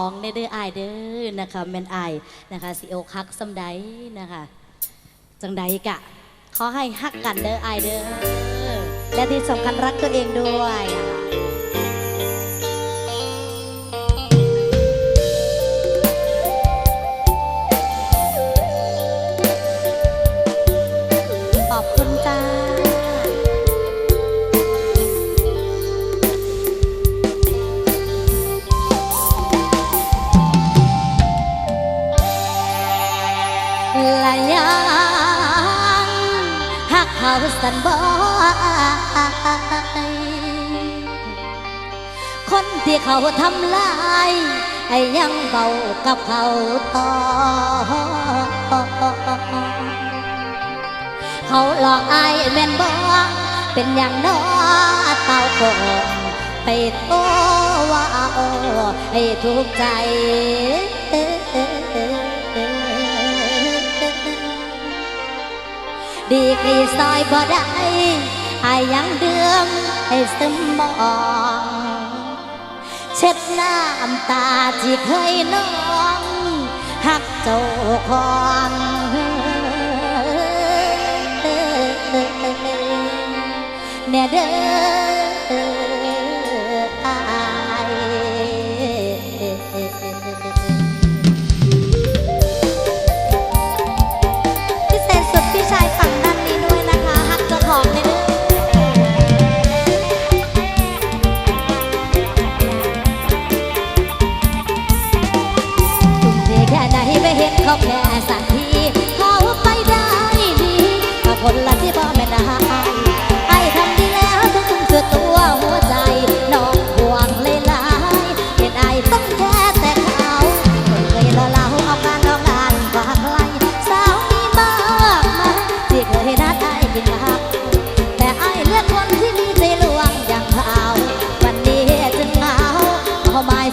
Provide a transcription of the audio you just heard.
องในเด้ออายเด้อนะคะแม่นอายนะคะสิโอคักสำไดนะคะจังไดกะขอให้ฮักกันเด้ออายเด้อและที่สำคัญรักตัวเองด้วย เขาสันบ่คนที่เขาทำลายไอ้ยังเบากับเขาต่อ เขาหลอกไอายแม่นบ่เป็นอย่างน้อเต้าโกงไปโตว่าเอาให้ทุกใจ ดีกรีซอยบ่ได้ไอายยังเดือมให้ซึมมอง เช็ดน้ำตาที่เคยน้องหักเจ้าของเนี่ยเด้อ เขาแค่สักทีเขาไปได้ดีกับคนละที่บ่แม่นได้ไอ้ทำดีแล้วต้องทุ่มสุดตัวหัวใจน้องห่วงเลยลายเห็นไอต้องแค่แต่เขาไม่เคยละเล่าเอาการเอางานฝากไกลสาวมีมากมายที่เคยนัดไอ้กินข้าวแต่ไอเลือกคนที่มีใจลวงอย่างเขาวันนี้จึงเหงาเอาหมาย